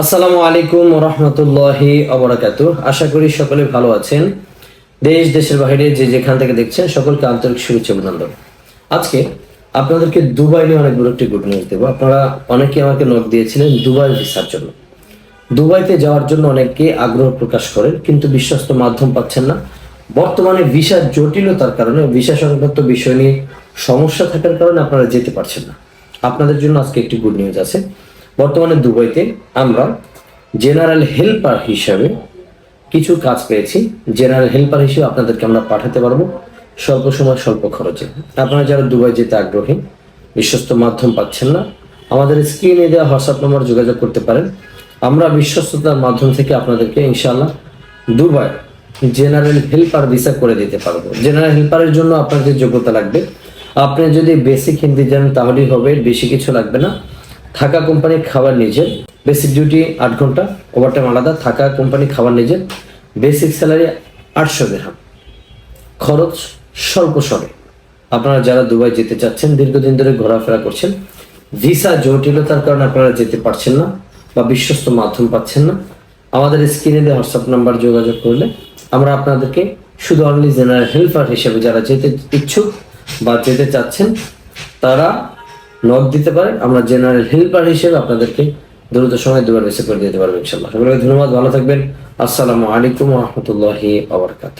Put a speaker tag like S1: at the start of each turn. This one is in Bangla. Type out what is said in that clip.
S1: আসসালামু আলাইকুম রহমতুল্লাহি অবরাকাত আশা করি সকলে ভালো আছেন। দেশ, দেশের বাইরে যে যেখান থেকে দেখছেন সকলকে আন্তরিক শুভেচ্ছা অভিনন্দন। আজকে আপনাদেরকে দুবাই নিয়ে অনেক বড় একটি গুড নিউজ দেবো। আপনারা অনেকে আমাকে নোট দিয়েছিলেন দুবাই ভিসার জন্য। দুবাইতে যাওয়ার জন্য অনেকে আগ্রহ প্রকাশ করেন, কিন্তু বিশ্বস্ত মাধ্যম পাচ্ছেন না। বর্তমানে ভিসার জটিলতার কারণে, ভিসা সংক্রান্ত বিষয় নিয়ে সমস্যা থাকার কারণে আপনারা যেতে পারছেন না। আপনাদের জন্য আজকে একটি গুড নিউজ আছে। বর্তমানে দুবাইতে আমরা জেনারেল হেল্পার হিসাবে কিছু কাজ পেয়েছি। জেনারেল হেল্পার হিসেবে আপনাদেরকে আমরা পাঠাতে পারব স্বল্প সময়, স্বল্প খরচে। আপনারা যারা দুবাই যেতে আগ্রহী, বিশ্বস্ত মাধ্যম পাচ্ছেন না, আমাদের স্ক্রিনে দেওয়া হোয়াটসঅ্যাপ নম্বর যোগাযোগ করতে পারেন। আমরা বিশ্বস্ততার মাধ্যম থেকে আপনাদেরকে ইনশাল্লাহ দুবাই জেনারেল হেল্পার ভিসা করে দিতে পারব। জেনারেল হেল্পারের জন্য আপনার যে যোগ্যতা লাগবে। আপনি যদি বেসিক হিন্দি জানেন, তাহলেই হবে, বেশি কিছু লাগবে না। থাকা কোম্পানির খাবার নিজের বেসিক ডিউটি আট ঘণ্টা ওভারটাইম আলাদা, থাকা কোম্পানির খাবার নিজের বেসিক স্যালারি আটশো গ্রাম খরচ স্বল্প সরে আপনারা যারা দুবাই যেতে চাচ্ছেন, দীর্ঘদিন ধরে ঘোরাফেরা করছেন ভিসা জটিলতার কারণে আপনারা যেতে পারছেন না বা বিশ্বস্ত মাধ্যম পাচ্ছেন না, আমাদের স্ক্রিনে দিয়ে হোয়াটসঅ্যাপ নাম্বার যোগাযোগ করলে আমরা আপনাদেরকে শুধু অনলি জেনারেল হেল্পার হিসেবে যারা যেতে ইচ্ছুক বা যেতে চাচ্ছেন, তারা নক দিতে পারেন। আমরা জেনারেল হেল্পার হিসেবে আপনাদেরকে দ্রুত সময় দুবার বেসে করে দিতে পারব ইনশাল্লাহ সকলকে ধন্যবাদ, ভালো থাকবেন। আসসালামু আলাইকুম রহমতুল্লাহি আবরকাত